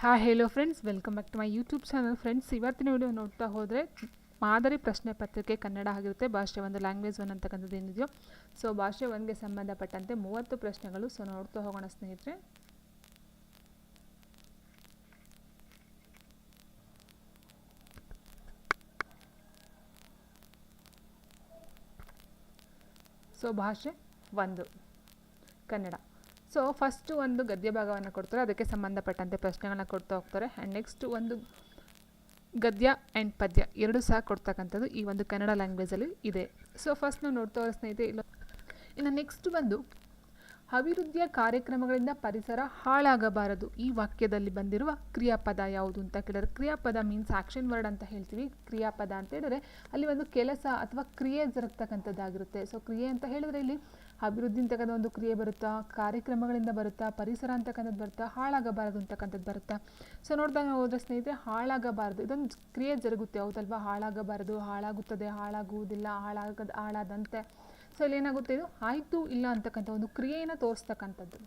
Hi hello friends welcome back to my YouTube channel friends ಇವತ್ತಿನ video ನೋಡ್ತಾ ಹೋದರೆ ಮಾದರಿ ಪ್ರಶ್ನೆ ಪತ್ರಿಕೆ ಕನ್ನಡ ಆಗಿರುತ್ತೆ. ಭಾಷೆ ಒಂದು ಲ್ಯಾಂಗ್ವೇಜ್ ಒನ್ ಅಂತಕ್ಕಂಥದ್ದು ಏನಿದೆಯೋ. ಸೊ ಭಾಷೆ ಒನ್ಗೆ ಸಂಬಂಧಪಟ್ಟಂತೆ ಮೂವತ್ತು ಪ್ರಶ್ನೆಗಳು. ಸೊ ನೋಡ್ತಾ ಹೋಗೋಣ ಸ್ನೇಹಿತರೆ. ಸೊ ಭಾಷೆ ಒಂದು ಕನ್ನಡ. ಸೊ ಫಸ್ಟು ಒಂದು ಗದ್ಯ ಭಾಗವನ್ನು ಕೊಡ್ತಾರೆ. ಅದಕ್ಕೆ ಸಂಬಂಧಪಟ್ಟಂತೆ ಪ್ರಶ್ನೆಗಳನ್ನ ಕೊಡ್ತಾ ಹೋಗ್ತಾರೆ. ಆ್ಯಂಡ್ ನೆಕ್ಸ್ಟ್ ಒಂದು ಗದ್ಯ ಆ್ಯಂಡ್ ಪದ್ಯ ಎರಡು ಸಹ ಕೊಡ್ತಕ್ಕಂಥದ್ದು ಈ ಒಂದು ಕನ್ನಡ ಲ್ಯಾಂಗ್ವೇಜಲ್ಲಿ ಇದೆ. ಸೊ ಫಸ್ಟ್ ನಾವು ನೋಡ್ತಾ ಹೋದ ಸ್ನೇಹಿತೆ ಇಲ್ಲ ಇನ್ನು ನೆಕ್ಸ್ಟ್ ಬಂದು ಅಭಿವೃದ್ಧಿಯ ಕಾರ್ಯಕ್ರಮಗಳಿಂದ ಪರಿಸರ ಹಾಳಾಗಬಾರದು. ಈ ವಾಕ್ಯದಲ್ಲಿ ಬಂದಿರುವ ಕ್ರಿಯಾಪದ ಯಾವುದು ಅಂತ ಕೇಳಿದ್ರೆ, ಕ್ರಿಯಾಪದ ಮೀನ್ಸ್ ಆಕ್ಷನ್ ವರ್ಡ್ ಅಂತ ಹೇಳ್ತೀವಿ. ಕ್ರಿಯಾಪದ ಅಂತ ಹೇಳಿದ್ರೆ ಅಲ್ಲಿ ಒಂದು ಕೆಲಸ ಅಥವಾ ಕ್ರಿಯೆ ಜರುಗ್ತಕ್ಕಂಥದ್ದಾಗಿರುತ್ತೆ. ಸೊ ಕ್ರಿಯೆ ಅಂತ ಹೇಳಿದ್ರೆ ಇಲ್ಲಿ ಅಭಿವೃದ್ಧಿ ಅಂತಕ್ಕಂಥ ಒಂದು ಕ್ರಿಯೆ ಬರುತ್ತಾ, ಕಾರ್ಯಕ್ರಮಗಳಿಂದ ಬರುತ್ತಾ, ಪರಿಸರ ಅಂತಕ್ಕಂಥದ್ದು ಬರುತ್ತಾ, ಹಾಳಾಗಬಾರದು ಅಂತಕ್ಕಂಥದ್ದು ಬರುತ್ತಾ? ಸೊ ನೋಡ್ತಾ ಹೋದ್ರೆ ಸ್ನೇಹಿತರೆ, ಹಾಳಾಗಬಾರದು. ಇದೊಂದು ಕ್ರಿಯೆ ಜರುಗುತ್ತೆ, ಹೌದಲ್ವಾ? ಹಾಳಾಗಬಾರದು, ಹಾಳಾಗುತ್ತದೆ, ಹಾಳಾಗುವುದಿಲ್ಲ, ಹಾಳಾಗದ, ಹಾಳಾದಂತೆ. ಸೊ ಇಲ್ಲಿ ಏನಾಗುತ್ತೆ ಇದು? ಆಯಿತು, ಇಲ್ಲ ಅಂತಕ್ಕಂಥ ಒಂದು ಕ್ರಿಯೆಯನ್ನು ತೋರಿಸ್ತಕ್ಕಂಥದ್ದು.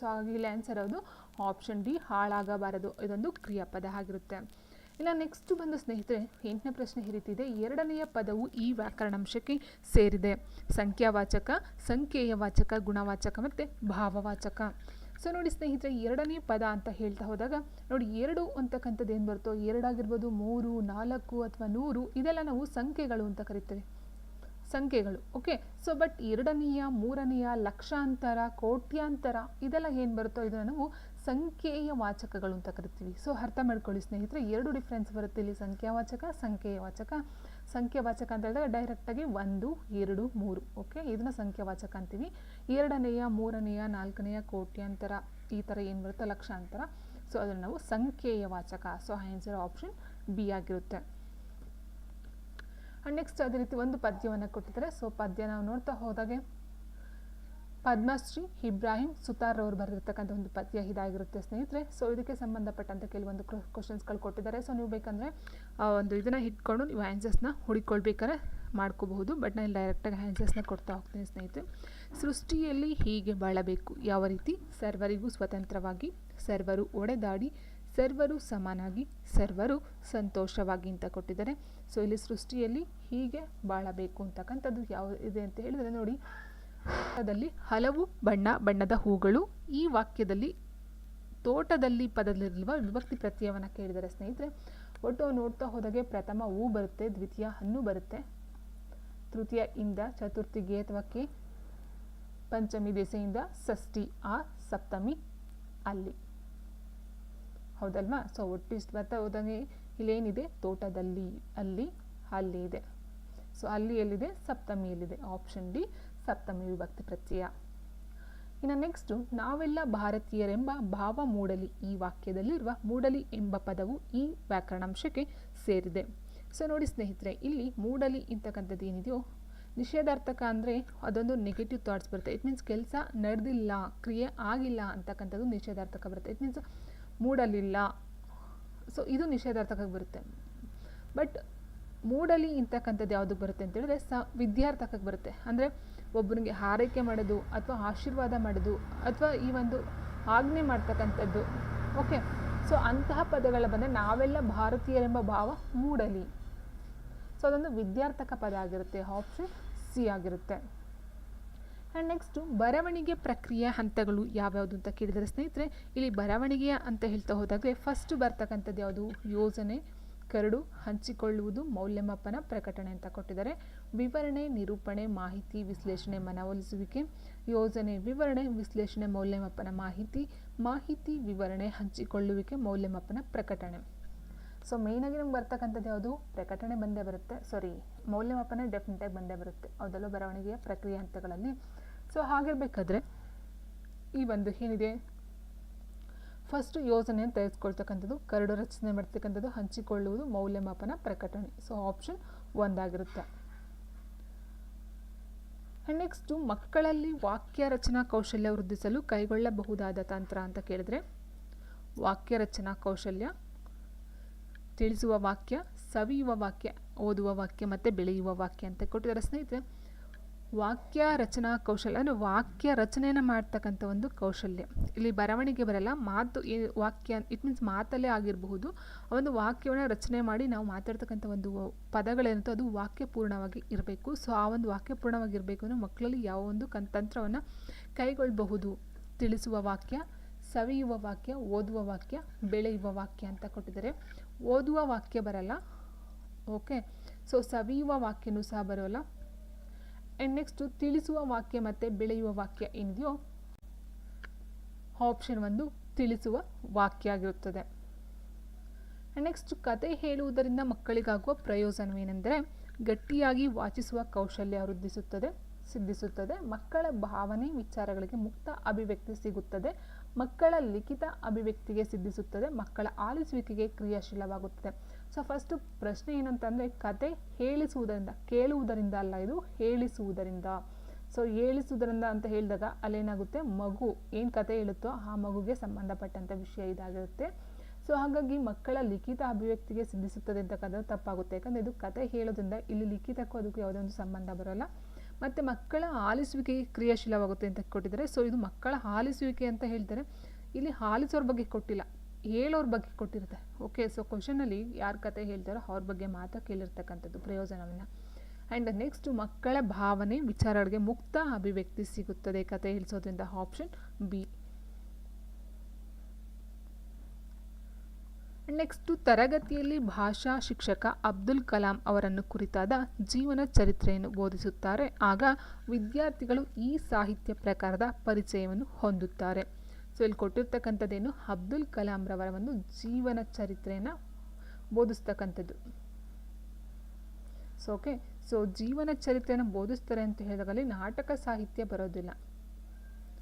ಸೊ ಹಾಗಾಗಿ ಇಲ್ಲಿ ಆನ್ಸರ್ ಅದು ಆಪ್ಷನ್ ಡಿ ಹಾಳಾಗಬಾರದು. ಇದೊಂದು ಕ್ರಿಯಾಪದ ಆಗಿರುತ್ತೆ. ಇನ್ನು ನೆಕ್ಸ್ಟ್ ಬಂದು ಸ್ನೇಹಿತರೆ, ಎಂಟನೇ ಪ್ರಶ್ನೆ ಹಿರಿತಿದೆ. ಎರಡನೆಯ ಪದವು ಈ ವ್ಯಾಕರಣಾಂಶಕ್ಕೆ ಸೇರಿದೆ. ಸಂಖ್ಯಾವಾಚಕ ಸಂಖ್ಯೆಯ ವಾಚಕ ಗುಣವಾಚಕ ಮತ್ತು ಭಾವವಾಚಕ. ಸೊ ನೋಡಿ ಸ್ನೇಹಿತರೆ, ಎರಡನೇ ಪದ ಅಂತ ಹೇಳ್ತಾ ಹೋದಾಗ, ನೋಡಿ ಎರಡು ಅಂತಕ್ಕಂಥದ್ದು ಏನು ಬರುತ್ತೋ, ಎರಡಾಗಿರ್ಬೋದು ಮೂರು, ನಾಲ್ಕು ಅಥವಾ ನೂರು, ಇದೆಲ್ಲ ನಾವು ಸಂಖ್ಯೆಗಳು ಅಂತ ಕರಿತೇವೆ. ಸಂಖ್ಯೆಗಳು ಓಕೆ ಸೊ ಬಟ್ ಎರಡನೆಯ, ಮೂರನೆಯ ಲಕ್ಷಾಂತರ, ಕೋಟ್ಯಾಂತರ, ಇದೆಲ್ಲ ಏನು ಬರುತ್ತೋ, ಇದನ್ನು ನಾವು ಸಂಖ್ಯೆಯ ವಾಚಕಗಳು ಅಂತ ಕರಿತೀವಿ. ಸೊ ಅರ್ಥ ಮಾಡ್ಕೊಳ್ಳಿ ಸ್ನೇಹಿತರೆ, ಎರಡು ಡಿಫ್ರೆನ್ಸ್ ಬರುತ್ತೆ ಇಲ್ಲಿ ಸಂಖ್ಯಾವಾಚಕ ಸಂಖ್ಯೆಯ ವಾಚಕ. ಸಂಖ್ಯಾವಾಚಕ ಅಂತ ಹೇಳಿದಾಗ ಡೈರೆಕ್ಟಾಗಿ ಒಂದು, ಎರಡು, ಮೂರು ಓಕೆ ಇದನ್ನು ಸಂಖ್ಯಾವಾಚಕ ಅಂತೀವಿ. ಎರಡನೆಯ, ಮೂರನೆಯ, ನಾಲ್ಕನೆಯ ಕೋಟ್ಯಾಂತರ, ಈ ಥರ ಏನು ಬರುತ್ತೋ? ಲಕ್ಷಾಂತರ. ಸೊ ಅದನ್ನು ನಾವು ಸಂಖ್ಯೆಯ ವಾಚಕ ಸೊ ಆನ್ಸರ್ ಆಪ್ಷನ್ ಬಿ ಆಗಿರುತ್ತೆ. ನೆಕ್ಸ್ಟ್ ಅದೇ ರೀತಿ ಒಂದು ಪದ್ಯವನ್ನು ಕೊಟ್ಟಿದ್ದಾರೆ. ಸೊ ಪದ್ಯ ನಾವು ನೋಡ್ತಾ ಹೋದಾಗೆ ಪದ್ಮಶ್ರೀ ಇಬ್ರಾಹಿಂ ಸುತಾರ್ ಅವರು ಬರೆದಿರ್ತಕ್ಕಂಥ ಒಂದು ಪದ್ಯ ಇದಾಗಿರುತ್ತೆ, ಸ್ನೇಹಿತರೆ. ಸೊ ಇದಕ್ಕೆ ಸಂಬಂಧಪಟ್ಟಂಥ ಕೆಲವೊಂದು ಕ್ವಶನ್ಸ್ಗಳು ಕೊಟ್ಟಿದ್ದಾರೆ. ಸೊ ನೀವು ಬೇಕಂದರೆ ಒಂದು ಇದನ್ನು ಇಟ್ಕೊಂಡು ನೀವು ಆನ್ಸರ್ಸ್ನ ಹುಡುಕೊಳ್ಬೇಕಾದ್ರೆ ಮಾಡ್ಕೋಬಹುದು. ಬಟ್ ನಾನು ಡೈರೆಕ್ಟಾಗಿ ಆನ್ಸರ್ಸ್ನ ಕೊಡ್ತಾ ಹೋಗ್ತೀನಿ, ಸ್ನೇಹಿತರೆ. ಸೃಷ್ಟಿಯಲ್ಲಿ ಹೀಗೆ ಬಾಳಬೇಕು. ಯಾವ ರೀತಿ? ಸರ್ವರಿಗೂ ಸ್ವತಂತ್ರವಾಗಿ, ಸರ್ವರು ಒಡೆದಾಡಿ, ಸರ್ವರು ಸಮಾನಾಗಿ, ಸರ್ವರು ಸಂತೋಷವಾಗಿ ಅಂತ ಕೊಟ್ಟಿದ್ದಾರೆ. ಸೊ ಇಲ್ಲಿ ಸೃಷ್ಟಿಯಲ್ಲಿ ಹೀಗೆ ಬಾಳಬೇಕು ಅಂತಕ್ಕಂಥದ್ದು ಯಾವ, ಇದೆ ಅಂತ ಹೇಳಿದರೆ ನೋಡಿ ತೋಟದಲ್ಲಿ ಹಲವು ಬಣ್ಣ ಬಣ್ಣದ ಹೂಗಳು ಈ ವಾಕ್ಯದಲ್ಲಿ ತೋಟದಲ್ಲಿ ಪದದಲ್ಲಿರುವ ವಿಭಕ್ತಿ ಪ್ರತ್ಯಯವನ್ನು ಕೇಳಿದರೆ, ಸ್ನೇಹಿತರೆ, ಒಟ್ಟು ನೋಡ್ತಾ ಹೋದಾಗೆ ಪ್ರಥಮ ಹೂ ಬರುತ್ತೆ, ದ್ವಿತೀಯ ಹಣ್ಣು ಬರುತ್ತೆ. ತೃತೀಯ ಇಂದ ಚತುರ್ಥಿಗೆ ಅಥವಾ ಕೆ ಪಂಚಮಿ ದೆಸೆಯಿಂದ ಷಷ್ಠಿ ಆ ಸಪ್ತಮಿ ಅಲ್ಲಿ. ಹೌದಲ್ವಾ? ಸೊ ಒಟ್ಟು ಇಷ್ಟು ಬರ್ತಾ ಹೋದಂಗೆ ಇಲ್ಲೇನಿದೆ? ತೋಟದಲ್ಲಿ, ಅಲ್ಲಿ ಅಲ್ಲಿ ಇದೆ. ಸೊ ಅಲ್ಲಿ ಎಲ್ಲಿದೆ? ಸಪ್ತಮಿಯಲ್ಲಿದೆ. ಆಪ್ಷನ್ ಡಿ ಸಪ್ತಮಿ ವಿಭಕ್ತಿ ಪ್ರತ್ಯಯ. ಇನ್ನು ನೆಕ್ಸ್ಟು ನಾವೆಲ್ಲ ಭಾರತೀಯರೆಂಬ ಭಾವ ಮೂಡಲಿ ಈ ವಾಕ್ಯದಲ್ಲಿರುವ ಮೂಡಲಿ ಎಂಬ ಪದವು ಈ ವ್ಯಾಕರಣಾಂಶಕ್ಕೆ ಸೇರಿದೆ. ಸೊ ನೋಡಿ ಸ್ನೇಹಿತರೆ, ಇಲ್ಲಿ ಮೂಡಲಿ ಇಂತಕ್ಕಂಥದ್ದು ಏನಿದೆಯೋ, ನಿಷೇಧಾರ್ಥಕ ಅಂದರೆ ಅದೊಂದು ನೆಗೆಟಿವ್ ಥಾಟ್ಸ್ ಬರುತ್ತೆ. ಇಟ್ ಮೀನ್ಸ್ ಕೆಲಸ ನಡೆದಿಲ್ಲ, ಕ್ರಿಯೆ ಆಗಿಲ್ಲ ಅಂತಕ್ಕಂಥದ್ದು ನಿಷೇಧಾರ್ಥಕ ಬರುತ್ತೆ. It means ಮೂಡಲಿಲ್ಲ. ಸೊ ಇದು ನಿಷೇಧಾರ್ಥಕ ಬರುತ್ತೆ. ಬಟ್ ಮೂಡಲಿ ಇಂತಕ್ಕಂಥದ್ದು ಯಾವುದಕ್ಕೆ ಬರುತ್ತೆ ಅಂತೇಳಿದ್ರೆ ಸ ವಿದ್ಯಾರ್ಥಕಕ್ಕೆ ಬರುತ್ತೆ. ಅಂದರೆ ಒಬ್ಬನಿಗೆ ಹಾರೈಕೆ ಮಾಡೋದು ಅಥವಾ ಆಶೀರ್ವಾದ ಮಾಡೋದು ಅಥವಾ ಈ ಒಂದು ಆಜ್ಞೆ ಮಾಡ್ತಕ್ಕಂಥದ್ದು. ಓಕೆ ಸೊ ಅಂತಹ ಪದಗಳ ಬಂದರೆ ನಾವೆಲ್ಲ ಭಾರತೀಯರೆಂಬ ಭಾವ ಮೂಡಲಿ. ಸೊ ಅದೊಂದು ವಿದ್ಯಾರ್ಥಕ ಪದ ಆಗಿರುತ್ತೆ ಆಪ್ಷನ್ ಸಿ ಆಗಿರುತ್ತೆ. ಆ್ಯಂಡ್ ನೆಕ್ಸ್ಟು ಬರವಣಿಗೆ ಪ್ರಕ್ರಿಯೆ ಹಂತಗಳು ಯಾವ್ಯಾವುದು ಅಂತ ಕೇಳಿದರೆ ಸ್ನೇಹಿತರೆ, ಇಲ್ಲಿ ಬರವಣಿಗೆಯ ಅಂತ ಹೇಳ್ತಾ ಹೋದಾಗಲೇ ಫಸ್ಟ್ ಬರ್ತಕ್ಕಂಥದ್ದು ಯಾವುದು? ಯೋಜನೆ, ಕರಡು, ಹಂಚಿಕೊಳ್ಳುವುದು, ಮೌಲ್ಯಮಾಪನ, ಪ್ರಕಟಣೆ ಅಂತ ಕೊಟ್ಟಿದ್ದಾರೆ. ವಿವರಣೆ, ನಿರೂಪಣೆ, ಮಾಹಿತಿ, ವಿಶ್ಲೇಷಣೆ ಮನವೊಲಿಸುವಿಕೆ, ಯೋಜನೆ, ವಿವರಣೆ, ವಿಶ್ಲೇಷಣೆ, ಮೌಲ್ಯಮಾಪನ ಮಾಹಿತಿ ಮಾಹಿತಿ, ವಿವರಣೆ, ಹಂಚಿಕೊಳ್ಳುವಿಕೆ, ಮೌಲ್ಯಮಾಪನ ಪ್ರಕಟಣೆ. ಸೊ ಮೇಯ್ನಾಗಿ ನಮ್ಗೆ ಬರ್ತಕ್ಕಂಥದ್ದು ಯಾವುದು? ಪ್ರಕಟಣೆ ಬಂದೇ ಬರುತ್ತೆ. ಸಾರಿ ಮೌಲ್ಯಮಾಪನ ಡೆಫಿನೆಟಾಗಿ ಬಂದೇ ಬರುತ್ತೆ. ಅದೆಲ್ಲ ಬರವಣಿಗೆಯ ಪ್ರಕ್ರಿಯೆ ಹಂತಗಳಲ್ಲಿ? ಸೊ ಹಾಗಿರಬೇಕಾದ್ರೆ ಈ ಒಂದು ಏನಿದೆ? ಫಸ್ಟ್ ಯೋಜನೆಯನ್ನು ತೆಗೆದುಕೊಳ್ತಕ್ಕಂಥದ್ದು ಕರಡು ರಚನೆ ಮಾಡ್ತಕ್ಕಂಥದ್ದು, ಹಂಚಿಕೊಳ್ಳುವುದು, ಮೌಲ್ಯಮಾಪನ ಪ್ರಕಟಣೆ. So option ಒಂದಾಗಿರುತ್ತೆ. ನೆಕ್ಸ್ಟು ಮಕ್ಕಳಲ್ಲಿ ವಾಕ್ಯ ರಚನಾ ಕೌಶಲ್ಯ ವೃದ್ಧಿಸಲು ಕೈಗೊಳ್ಳಬಹುದಾದ ತಂತ್ರ ಅಂತ ಕೇಳಿದ್ರೆ, ವಾಕ್ಯ ರಚನಾ ಕೌಶಲ್ಯ, ತಿಳಿಸುವ ವಾಕ್ಯ, ಸವಿಯುವ ವಾಕ್ಯ, ಓದುವ ವಾಕ್ಯ ಮತ್ತು ಬೆಳೆಯುವ ವಾಕ್ಯ ಅಂತ ಕೊಟ್ಟಿದ್ದಾರೆ ಸ್ನೇಹಿತರೆ. ವಾಕ್ಯ ರಚನಾ ಕೌಶಲ್ಯ, ಅಂದರೆ ವಾಕ್ಯ ರಚನೆಯನ್ನು ಮಾಡ್ತಕ್ಕಂಥ ಒಂದು ಕೌಶಲ್ಯ. ಇಲ್ಲಿ ಬರವಣಿಗೆ ಬರಲ್ಲ, ಮಾತು ವಾಕ್ಯ ಇಟ್ ಮೀನ್ಸ್ ಮಾತಲ್ಲೇ ಆಗಿರಬಹುದು. ಒಂದು ವಾಕ್ಯವನ್ನು ರಚನೆ ಮಾಡಿ ನಾವು ಮಾತಾಡ್ತಕ್ಕಂಥ ಒಂದು ಪದಗಳೇನಿರುತ್ತೋ ಅದು ವಾಕ್ಯಪೂರ್ಣವಾಗಿ ಇರಬೇಕು. ಸೊ ಆ ಒಂದು ವಾಕ್ಯಪೂರ್ಣವಾಗಿರಬೇಕು ಅಂದರೆ ಮಕ್ಕಳಲ್ಲಿ ಯಾವ ಒಂದು ಕನ್, ತಂತ್ರವನ್ನು ಕೈಗೊಳ್ಳಬಹುದು ತಿಳಿಸುವ ವಾಕ್ಯ, ಸವಿಯುವ ವಾಕ್ಯ, ಓದುವ ವಾಕ್ಯ, ಬೆಳೆಯುವ ವಾಕ್ಯ ಅಂತ ಕೊಟ್ಟಿದ್ದಾರೆ. ಓದುವ ವಾಕ್ಯ ಬರಲ್ಲ ಓಕೆ ಸೊ ಸವಿಯುವ ವಾಕ್ಯನೂ ಸಹ ಬರೋಲ್ಲ. ಆ್ಯಂಡ್ ನೆಕ್ಸ್ಟು ತಿಳಿಸುವ ವಾಕ್ಯ ಮತ್ತು ಬೆಳೆಯುವ ವಾಕ್ಯ ಏನಿದೆಯೋ ಆಪ್ಷನ್ ಒಂದು ತಿಳಿಸುವ ವಾಕ್ಯ ಆಗಿರುತ್ತದೆ. ನೆಕ್ಸ್ಟ್ ಕತೆ ಹೇಳುವುದರಿಂದ ಮಕ್ಕಳಿಗಾಗುವ ಪ್ರಯೋಜನವೇನೆಂದರೆ, ಗಟ್ಟಿಯಾಗಿ ವಾಚಿಸುವ ಕೌಶಲ್ಯ ವೃದ್ಧಿಸುತ್ತದೆ, ಸಿದ್ಧಿಸುತ್ತದೆ, ಮಕ್ಕಳ ಭಾವನೆ ವಿಚಾರಗಳಿಗೆ ಮುಕ್ತ ಅಭಿವ್ಯಕ್ತಿ ಸಿಗುತ್ತದೆ, ಮಕ್ಕಳ ಲಿಖಿತ ಅಭಿವ್ಯಕ್ತಿಗೆ ಸಿದ್ಧಿಸುತ್ತದೆ, ಮಕ್ಕಳ ಆಲಿಸುವಿಕೆಗೆ ಕ್ರಿಯಾಶೀಲವಾಗುತ್ತದೆ. ಸೊ ಫಸ್ಟು ಪ್ರಶ್ನೆ ಏನಂತಂದರೆ, ಕತೆ ಹೇಳಿಸುವುದರಿಂದ, ಕೇಳುವುದರಿಂದ ಅಲ್ಲ ಇದು, ಹೇಳಿಸುವುದರಿಂದ. ಸೊ ಹೇಳಿಸುವುದರಿಂದ ಅಂತ ಹೇಳಿದಾಗ ಅಲ್ಲೇನಾಗುತ್ತೆ? ಮಗು, ಏನು ಕತೆ ಹೇಳುತ್ತೋ ಆ ಮಗುಗೆ ಸಂಬಂಧಪಟ್ಟಂಥ ವಿಷಯ ಇದಾಗಿರುತ್ತೆ. ಸೊ ಹಾಗಾಗಿ ಮಕ್ಕಳ ಲಿಖಿತ ಅಭಿವ್ಯಕ್ತಿಗೆ ಸಿದ್ಧಿಸುತ್ತದೆ ಅಂತಕ್ಕಂಥದ್ದು ತಪ್ಪಾಗುತ್ತೆ. ಯಾಕಂದರೆ ಇದು ಕತೆ ಹೇಳೋದ್ರಿಂದ ಇಲ್ಲಿ ಲಿಖಿತಕ್ಕೂ ಅದಕ್ಕೂ ಯಾವುದೇ ಒಂದು ಸಂಬಂಧ ಬರೋಲ್ಲ. ಮತ್ತು ಮಕ್ಕಳ ಆಲಿಸುವಿಕೆ ಕ್ರಿಯಾಶೀಲವಾಗುತ್ತೆ ಅಂತ ಕೊಟ್ಟಿದ್ದಾರೆ. ಸೊ ಇದು ಮಕ್ಕಳ ಆಲಿಸುವಿಕೆ ಅಂತ ಹೇಳ್ತಾರೆ. ಇಲ್ಲಿ ಆಲಿಸೋರ ಬಗ್ಗೆ ಕೊಟ್ಟಿಲ್ಲ. ಹೇಳೋರ ಬಗ್ಗೆ ಕೊಟ್ಟಿರುತ್ತೆ. ಓಕೆ ಸೊ ಕ್ವಶನಲ್ಲಿ ಯಾರ ಕತೆ ಹೇಳ್ತಾರೋ ಅವ್ರ ಬಗ್ಗೆ ಮಾತ್ರ ಕೇಳಿರ್ತಕ್ಕಂಥದ್ದು ಪ್ರಯೋಜನವನ್ನು. ಆ್ಯಂಡ್ ನೆಕ್ಸ್ಟ್ ಮಕ್ಕಳ ಭಾವನೆ, ವಿಚಾರಗಳಿಗೆ ಮುಕ್ತ ಅಭಿವ್ಯಕ್ತಿ ಸಿಗುತ್ತದೆ ಕತೆ ಹೇಳಿಸೋದ್ರಿಂದ ಆಪ್ಷನ್ ಬಿ ನೆಕ್ಸ್ಟು ತರಗತಿಯಲ್ಲಿ ಭಾಷಾ ಶಿಕ್ಷಕ ಅಬ್ದುಲ್ ಕಲಾಂ ಅವರನ್ನು ಕುರಿತಾದ ಜೀವನ ಚರಿತ್ರೆಯನ್ನು ಬೋಧಿಸುತ್ತಾರೆ. ಆಗ ವಿದ್ಯಾರ್ಥಿಗಳು ಈ ಸಾಹಿತ್ಯ ಪ್ರಕಾರದ ಪರಿಚಯವನ್ನು ಹೊಂದುತ್ತಾರೆ. ಸೊ ಇಲ್ಲಿ ಕೊಟ್ಟಿರ್ತಕ್ಕಂಥದ್ದೇನು? ಅಬ್ದುಲ್ ಕಲಾಂ ರವರ ಒಂದು ಜೀವನ ಚರಿತ್ರೆಯನ್ನು ಬೋಧಿಸ್ತಕ್ಕಂಥದ್ದು. ಸೊ ಓಕೆ ಸೊ ಜೀವನ ಚರಿತ್ರೆಯನ್ನು ಬೋಧಿಸ್ತಾರೆ ಅಂತ ಹೇಳಿದಾಗಲ್ಲಿ ನಾಟಕ ಸಾಹಿತ್ಯ ಬರೋದಿಲ್ಲ.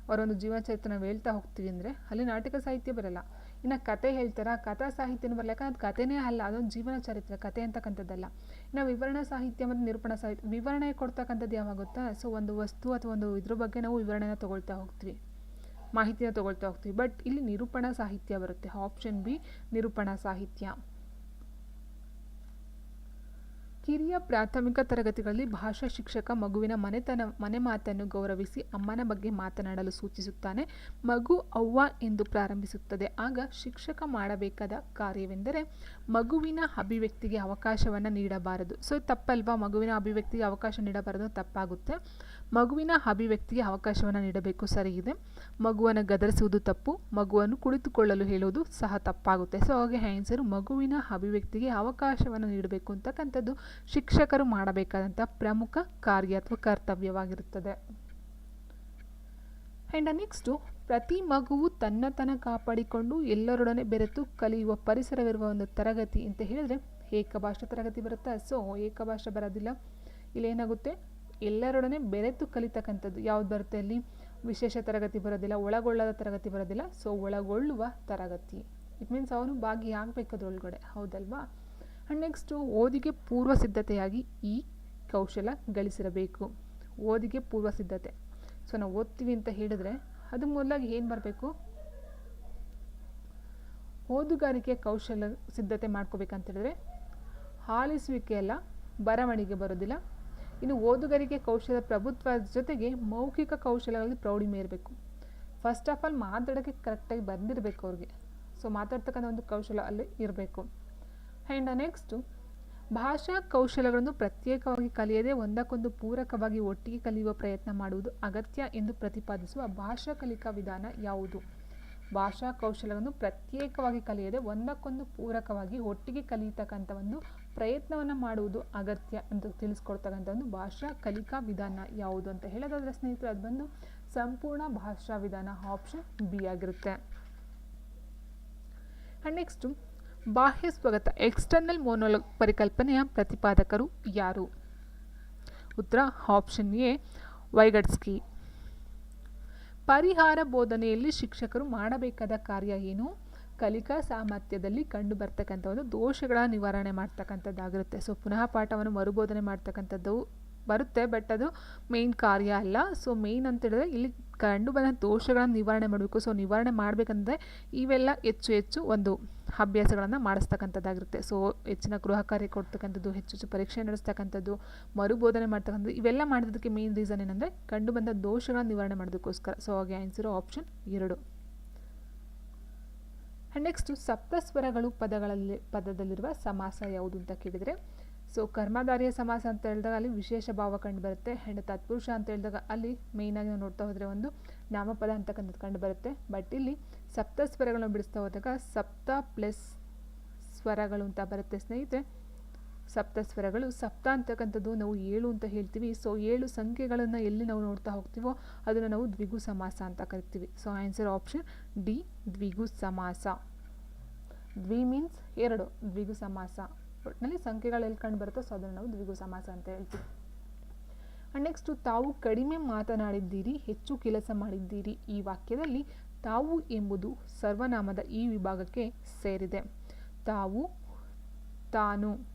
ಅವರೊಂದು ಜೀವನ ಚರಿತ್ರೆ ನಾವು ಹೇಳ್ತಾ ಹೋಗ್ತೀವಿ ಅಂದರೆ ಅಲ್ಲಿ ನಾಟಕ ಸಾಹಿತ್ಯ ಬರಲ್ಲ. ಇನ್ನು ಕತೆ ಹೇಳ್ತಾರೆ. ಕಥಾ ಸಾಹಿತ್ಯನೂ ಬರಲ್ಲ. ಅದು ಕಥೆನೇ ಅಲ್ಲ. ಅದೊಂದು ಜೀವನ ಚರಿತ್ರೆ, ಕತೆ ಅಂತಕ್ಕಂಥದ್ದಲ್ಲ. ಇನ್ನು ವಿವರಣಾ ಸಾಹಿತ್ಯ ಮತ್ತು ನಿರೂಪಣಾ ಸಾಹಿತ್ಯ, ವಿವರಣೆ ಕೊಡ್ತಕ್ಕಂಥದ್ದು ಯಾವಾಗ ಗೊತ್ತಾ ಸೊ ಒಂದು ವಸ್ತು ಅಥವಾ ಒಂದು ಇದ್ರ ಬಗ್ಗೆ ನಾವು ವಿವರಣೆನ ತೊಗೊಳ್ತಾ ಹೋಗ್ತೀವಿ. ಮಾಹಿತಿನ ತೊಗೊಳ್ತಾ ಹೋಗ್ತೀವಿ. ಬಟ್ ಇಲ್ಲಿ ನಿರೂಪಣಾ ಸಾಹಿತ್ಯ ಬರುತ್ತೆ. ಆಪ್ಷನ್ ಬಿ ನಿರೂಪಣಾ ಸಾಹಿತ್ಯ. ಕಿರಿಯ ಪ್ರಾಥಮಿಕ ತರಗತಿಗಳಲ್ಲಿ ಭಾಷಾ ಶಿಕ್ಷಕ ಮಗುವಿನ ಮನೆತನ, ಮನೆ ಮಾತನ್ನು ಗೌರವಿಸಿ ಅಮ್ಮನ ಬಗ್ಗೆ ಮಾತನಾಡಲು ಸೂಚಿಸುತ್ತಾನೆ. ಮಗು ಅವ್ವ ಎಂದು ಪ್ರಾರಂಭಿಸುತ್ತದೆ. ಆಗ ಶಿಕ್ಷಕ ಮಾಡಬೇಕಾದ ಕಾರ್ಯವೆಂದರೆ ಮಗುವಿನ ಅಭಿವ್ಯಕ್ತಿಗೆ ಅವಕಾಶವನ್ನು ನೀಡಬಾರದು. ಸೊ ತಪ್ಪಲ್ವಾ? ಮಗುವಿನ ಅಭಿವ್ಯಕ್ತಿಗೆ ಅವಕಾಶ ನೀಡಬಾರದು ತಪ್ಪಾಗುತ್ತೆ. ಮಗುವಿನ ಅಭಿವ್ಯಕ್ತಿಗೆ ಅವಕಾಶವನ್ನು ನೀಡಬೇಕು. ಸರಿ ಇದೆ. ಮಗುವನ್ನು ಗದರಿಸುವುದು ತಪ್ಪು. ಮಗುವನ್ನು ಕುಳಿತುಕೊಳ್ಳಲು ಹೇಳುವುದು ಸಹ ತಪ್ಪಾಗುತ್ತೆ. ಸೊ ಹಾಗೆ ಆನ್ಸರ್ ಮಗುವಿನ ಅಭಿವ್ಯಕ್ತಿಗೆ ಅವಕಾಶವನ್ನು ನೀಡಬೇಕು ಅಂತಕ್ಕಂಥದ್ದು ಶಿಕ್ಷಕರು ಮಾಡಬೇಕಾದಂಥ ಪ್ರಮುಖ ಕಾರ್ಯ ಅಥವಾ ಕರ್ತವ್ಯವಾಗಿರುತ್ತದೆ. ಆ್ಯಂಡ್ ನೆಕ್ಸ್ಟು ಪ್ರತಿ ಮಗುವು ತನ್ನತನ ಕಾಪಾಡಿಕೊಂಡು ಎಲ್ಲರೊಡನೆ ಬೆರೆತು ಕಲಿಯುವ ಪರಿಸರವಿರುವ ಒಂದು ತರಗತಿ ಅಂತ ಹೇಳಿದ್ರೆ ಏಕಭಾಷಾ ತರಗತಿ ಬರುತ್ತಾ? ಸೊ ಏಕಭಾಷೆ ಬರೋದಿಲ್ಲ. ಇಲ್ಲಿ ಏನಾಗುತ್ತೆ ಎಲ್ಲರೊಡನೆ ಬೆರೆತು ಕಲಿತಕ್ಕಂಥದ್ದು. ಯಾವ್ದು ಬರುತ್ತೆ ಅಲ್ಲಿ? ವಿಶೇಷ ತರಗತಿ ಬರೋದಿಲ್ಲ, ಒಳಗೊಳ್ಳದ ತರಗತಿ ಬರೋದಿಲ್ಲ ಸೊ ಒಳಗೊಳ್ಳುವ ತರಗತಿ. ಇಟ್ ಮೀನ್ಸ್ ಅವನು ಭಾಗಿಯಾಗಬೇಕು ಅದರೊಳಗಡೆ, ಹೌದಲ್ವಾ? ಆ್ಯಂಡ್ ನೆಕ್ಸ್ಟು ಓದಿಗೆ ಪೂರ್ವ ಸಿದ್ಧತೆಯಾಗಿ ಈ ಕೌಶಲ ಗಳಿಸಿರಬೇಕು. ಓದಿಗೆ ಪೂರ್ವ ಸಿದ್ಧತೆ. ಸೊ ನಾವು ಓದ್ತೀವಿ ಅಂತ ಹೇಳಿದ್ರೆ ಅದು ಮೊದಲಾಗಿ ಏನು ಬರಬೇಕು? ಓದುಗಾರಿಕೆ ಕೌಶಲ ಸಿದ್ಧತೆ ಮಾಡ್ಕೋಬೇಕಂತ ಹೇಳಿದ್ರೆ ಆಲಿಸುವಿಕೆ ಎಲ್ಲ ಬರವಣಿಗೆ ಬರೋದಿಲ್ಲ ಇನ್ನು ಓದುಗರಿಗೆ ಕೌಶಲ ಪ್ರಭುತ್ವ ಜೊತೆಗೆ ಮೌಖಿಕ ಕೌಶಲಗಳಲ್ಲಿ ಪ್ರೌಢಿಮೆ ಇರಬೇಕು ಫಸ್ಟ್ ಆಫ್ ಆಲ್ ಮಾತಾಡೋಕ್ಕೆ ಕರೆಕ್ಟಾಗಿ ಬಂದಿರಬೇಕು ಅವ್ರಿಗೆ. ಸೊ ಮಾತಾಡ್ತಕ್ಕಂಥ ಒಂದು ಕೌಶಲ ಅಲ್ಲಿ ಇರಬೇಕು. ಆ್ಯಂಡ್ ನೆಕ್ಸ್ಟು ಭಾಷಾ ಕೌಶಲಗಳನ್ನು ಪ್ರತ್ಯೇಕವಾಗಿ ಕಲಿಯದೆ ಒಂದಕ್ಕೊಂದು ಪೂರಕವಾಗಿ ಒಟ್ಟಿಗೆ ಕಲಿಯುವ ಪ್ರಯತ್ನ ಮಾಡುವುದು ಅಗತ್ಯ ಎಂದು ಪ್ರತಿಪಾದಿಸುವ ಭಾಷಾ ಕಲಿಕಾ ವಿಧಾನ ಯಾವುದು? ಭಾಷಾ ಕೌಶಲಗಳನ್ನು ಪ್ರತ್ಯೇಕವಾಗಿ ಕಲಿಯದೆ ಒಂದಕ್ಕೊಂದು ಪೂರಕವಾಗಿ ಒಟ್ಟಿಗೆ ಕಲಿಯತಕ್ಕಂಥ ಒಂದು ಪ್ರಯತ್ನವನ್ನು ಮಾಡುವುದು ಅಗತ್ಯ ಅಂತ ತಿಳಿಸ್ಕೊಡ್ತಕ್ಕಂಥ ಒಂದು ಭಾಷಾ ಕಲಿಕಾ ವಿಧಾನ ಯಾವುದು ಅಂತ ಹೇಳೋದಾದರೆ ಸ್ನೇಹಿತರೆ, ಅದು ಬಂದು ಸಂಪೂರ್ಣ ಭಾಷಾ ವಿಧಾನ ಆಪ್ಷನ್ ಬಿ ಆಗಿರುತ್ತೆ. ಆ್ಯಂಡ್ ನೆಕ್ಸ್ಟು ಬಾಹ್ಯ ಸ್ವಗತ ಎಕ್ಸ್ಟರ್ನಲ್ ಮೋನೋಲ ಪರಿಕಲ್ಪನೆಯ ಪ್ರತಿಪಾದಕರು ಯಾರು? ಉತ್ತರ ಆಪ್ಷನ್ ಎ ವೈಗಡ್ಸ್ಕಿ ಪರಿಹಾರ ಬೋಧನೆಯಲ್ಲಿ ಶಿಕ್ಷಕರು ಮಾಡಬೇಕಾದ ಕಾರ್ಯ ಏನು? ಕಲಿಕಾ ಸಾಮರ್ಥ್ಯದಲ್ಲಿ ಕಂಡು ಬರ್ತಕ್ಕಂಥ ಒಂದು ದೋಷಗಳ ನಿವಾರಣೆ ಮಾಡ್ತಕ್ಕಂಥದ್ದಾಗಿರುತ್ತೆ. ಸೊ ಪುನಃ ಪಾಠವನ್ನು ಮರುಬೋಧನೆ ಮಾಡ್ತಕ್ಕಂಥದ್ದು ಬರುತ್ತೆ ಬಟ್ ಅದು ಮೇಯ್ನ್ ಕಾರ್ಯ ಅಲ್ಲ. ಸೊ ಮೇಯ್ನ್ ಅಂತ ಹೇಳಿದ್ರೆ ಇಲ್ಲಿ ಕಂಡು ಬಂದ ದೋಷಗಳನ್ನು ನಿವಾರಣೆ ಮಾಡಬೇಕು. ಸೊ ನಿವಾರಣೆ ಮಾಡಬೇಕಂದ್ರೆ ಇವೆಲ್ಲ ಹೆಚ್ಚು ಹೆಚ್ಚು ಒಂದು ಅಭ್ಯಾಸಗಳನ್ನು ಮಾಡಿಸ್ತಕ್ಕಂಥದ್ದಾಗಿರುತ್ತೆ. ಸೊ ಹೆಚ್ಚಿನ ಗೃಹ ಕಾರ್ಯ ಕೊಡ್ತಕ್ಕಂಥದ್ದು, ಹೆಚ್ಚು ಹೆಚ್ಚು ಪರೀಕ್ಷೆ ನಡೆಸ್ತಕ್ಕಂಥದ್ದು, ಮರುಬೋಧನೆ ಮಾಡ್ತಕ್ಕಂಥದ್ದು, ಇವೆಲ್ಲ ಮಾಡೋದಕ್ಕೆ ಮೇನ್ ರೀಸನ್ ಏನಂದರೆ ಕಂಡು ಬಂದ ದೋಷಗಳನ್ನು ನಿವಾರಣೆ ಮಾಡೋದಕ್ಕೋಸ್ಕರ. ಸೊ ಹಾಗೆ ಆನ್ಸರ್ ಆಪ್ಷನ್ ಎರಡು. ನೆಕ್ಸ್ಟು ಸಪ್ತಸ್ವರಗಳು ಪದಗಳಲ್ಲಿ, ಪದದಲ್ಲಿರುವ ಸಮಾಸ ಯಾವುದು ಅಂತ ಕೇಳಿದರೆ ಸೊ ಕರ್ಮಧಾರಿಯ ಸಮಾಸ ಅಂತ ಹೇಳಿದಾಗ ಅಲ್ಲಿ ವಿಶೇಷ ಭಾವ ಕಂಡು ಬರುತ್ತೆ ಆ್ಯಂಡ್ ತತ್ಪುರುಷ ಅಂತ ಹೇಳಿದಾಗ ಅಲ್ಲಿ ಮೇಯ್ನಾಗಿ ನಾವು ನೋಡ್ತಾ ಹೋದರೆ ಒಂದು ನಾಮಪದ ಅಂತಕ್ಕಂಥದ್ದು ಕಂಡು ಬರುತ್ತೆ. ಬಟ್ ಇಲ್ಲಿ ಸಪ್ತಸ್ವರಗಳನ್ನು ಬಿಡಿಸ್ತಾ ಹೋದಾಗ ಸಪ್ತ ಪ್ಲಸ್ ಸ್ವರಗಳು ಅಂತ ಬರುತ್ತೆ ಸ್ನೇಹಿತರೆ. ಸಪ್ತ ಸ್ವರಗಳು ಸಪ್ತ ಅಂತಕ್ಕಂಥದ್ದು ನಾವು ಏಳು ಅಂತ ಹೇಳ್ತೀವಿ. ಸೊ ಏಳು ಸಂಖ್ಯೆಗಳನ್ನು ಎಲ್ಲಿ ನಾವು ನೋಡ್ತಾ ಹೋಗ್ತೀವೋ ಅದನ್ನು ನಾವು ದ್ವಿಗು ಸಮಾಸ ಅಂತ ಕರಿತೀವಿ. ಸೊ ಆನ್ಸರ್ ಆಪ್ಷನ್ ಡಿ ದ್ವಿಗು ಸಮಾಸ ದ್ವಿ ಮೀನ್ಸ್ ಎರಡು ದ್ವಿಗು ಸಮಾಸ ಒಟ್ಟಿನಲ್ಲಿ ಸಂಖ್ಯೆಗಳು ಎಲ್ಲಿ ಕಂಡು ಬರುತ್ತೋ ಸೊ ಅದನ್ನು ನಾವು ದ್ವಿಗು ಸಮಾಸ ಅಂತ ಹೇಳ್ತೀವಿ. ನೆಕ್ಸ್ಟು ತಾವು ಕಡಿಮೆ ಮಾತನಾಡಿದ್ದೀರಿ, ಹೆಚ್ಚು ಕೆಲಸ ಮಾಡಿದ್ದೀರಿ. ಈ ವಾಕ್ಯದಲ್ಲಿ ತಾವು ಎಂಬುದು ಸರ್ವನಾಮದ ಈ ವಿಭಾಗಕ್ಕೆ ಸೇರಿದೆ. ತಾವು ತಾನು.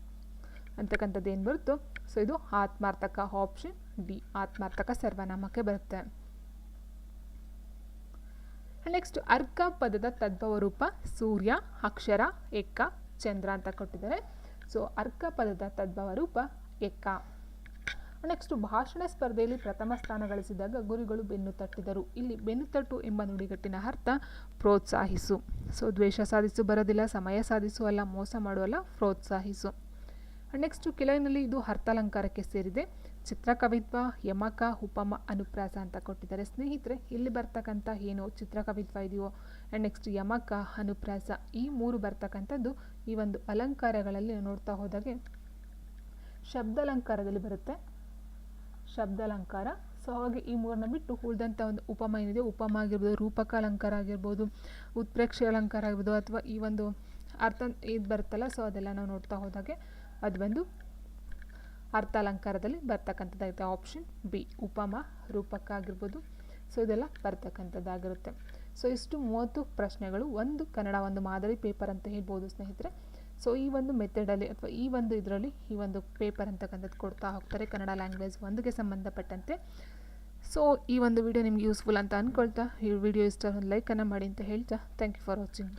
ಅಂತಕ್ಕಂಥದ್ದು ಏನು ಬರುತ್ತೋ ಸೊ ಇದು ಆತ್ಮಾರ್ಥಕ ಆಪ್ಷನ್ ಡಿ ಆತ್ಮಾರ್ಥಕ ಸರ್ವನಾಮಕ್ಕೆ ಬರುತ್ತೆ. ನೆಕ್ಸ್ಟ್ ಅರ್ಕ ಪದದ ತದ್ಭವ ರೂಪ ಸೂರ್ಯ, ಅಕ್ಷರ ಎಕ್ಕ ಚಂದ್ರ ಅಂತ ಕೊಟ್ಟಿದ್ದಾರೆ. ಸೊ ಅರ್ಕ ಪದದ ತದ್ಭವ ರೂಪ ಎಕ್ಕ ನೆಕ್ಸ್ಟ್ ಭಾಷಣ ಸ್ಪರ್ಧೆಯಲ್ಲಿ ಪ್ರಥಮ ಸ್ಥಾನ ಗಳಿಸಿದಾಗ ಗುರುಗಳು ಬೆನ್ನು ತಟ್ಟಿದರು. ಇಲ್ಲಿ ಬೆನ್ನು ತಟ್ಟು ಎಂಬ ನುಡಿಗಟ್ಟಿನ ಅರ್ಥ ಪ್ರೋತ್ಸಾಹಿಸು. ಸೊ ದ್ವೇಷ ಸಾಧಿಸು, ಬರೋದಿಲ್ಲ, ಸಮಯ ಸಾಧಿಸು ಅಲ್ಲ, ಮೋಸ ಮಾಡುವಲ್ಲ, ಪ್ರೋತ್ಸಾಹಿಸು. ನೆಕ್ಸ್ಟು ಕೆಲವಿನಲ್ಲಿ ಇದು ಅರ್ಥಾಲಂಕಾರಕ್ಕೆ ಸೇರಿದೆ. ಚಿತ್ರಕವಿತ್ವ ಯಮಕ, ಉಪಮ, ಅನುಪ್ರಾಸ ಅಂತ ಕೊಟ್ಟಿದ್ದಾರೆ. ಸ್ನೇಹಿತರೆ, ಇಲ್ಲಿ ಬರ್ತಕ್ಕಂಥ ಏನು ಚಿತ್ರಕವಿತ್ವ ಇದೆಯೋ? ಆ್ಯಂಡ್ ನೆಕ್ಸ್ಟ್ ಯಮಕ, ಅನುಪ್ರಾಸ ಈ ಮೂರು ಬರ್ತಕ್ಕಂಥದ್ದು ಈ ಒಂದು ಅಲಂಕಾರಗಳಲ್ಲಿ ನೋಡ್ತಾ ಹೋದಾಗೆ ಶಬ್ದಾಲಂಕಾರದಲ್ಲಿ ಬರುತ್ತೆ. ಶಬ್ದಾಲಂಕಾರ. ಸೊ ಹಾಗೆ ಈ ಮೂರನ್ನ ಬಿಟ್ಟು ಉಳಿದಂಥ ಒಂದು ಉಪಮ ಏನಿದೆ? ಉಪಮ ಆಗಿರ್ಬೋದು, ರೂಪಕ ಅಲಂಕಾರ ಆಗಿರ್ಬೋದು, ಉತ್ಪ್ರೇಕ್ಷೆ ಅಲಂಕಾರ ಆಗಿರ್ಬೋದು, ಅಥವಾ ಈ ಒಂದು ಅರ್ಥ ಇದು ಬರುತ್ತಲ್ಲ? ಸೊ ಅದೆಲ್ಲ ನಾವು ನೋಡ್ತಾ ಹೋದಾಗೆ ಅದು ಬಂದು ಅರ್ಥಾಲಂಕಾರದಲ್ಲಿ ಬರ್ತಕ್ಕಂಥದ್ದಾಗುತ್ತೆ. ಆಪ್ಷನ್ ಬಿ ಉಪಮ ರೂಪಕ ಆಗಿರ್ಬೋದು ಸೊ ಇದೆಲ್ಲ ಬರ್ತಕ್ಕಂಥದ್ದಾಗಿರುತ್ತೆ. ಸೊ ಇಷ್ಟು ಮೂವತ್ತು ಪ್ರಶ್ನೆಗಳು, ಒಂದು ಕನ್ನಡ ಒಂದು ಮಾದರಿ ಪೇಪರ್ ಅಂತ ಹೇಳ್ಬೋದು ಸ್ನೇಹಿತರೆ. ಸೊ ಈ ಒಂದು ಮೆಥಡಲ್ಲಿ ಅಥವಾ ಈ ಒಂದು ಇದರಲ್ಲಿ ಈ ಒಂದು ಪೇಪರ್ ಅಂತಕ್ಕಂಥದ್ದು ಕೊಡ್ತಾ ಹೋಗ್ತಾರೆ ಕನ್ನಡ ಲ್ಯಾಂಗ್ವೇಜ್ ಒಂದಿಗೆ ಸಂಬಂಧಪಟ್ಟಂತೆ. ಸೊ ಈ ಒಂದು ವಿಡಿಯೋ ನಿಮ್ಗೆ ಯೂಸ್ಫುಲ್ ಅಂತ ಅಂದ್ಕೊಳ್ತಾ ಈ ವಿಡಿಯೋ ಇಷ್ಟ ಒಂದು ಲೈಕನ್ನು ಮಾಡಿ ಅಂತ ಹೇಳ್ತಾ. Thank you for watching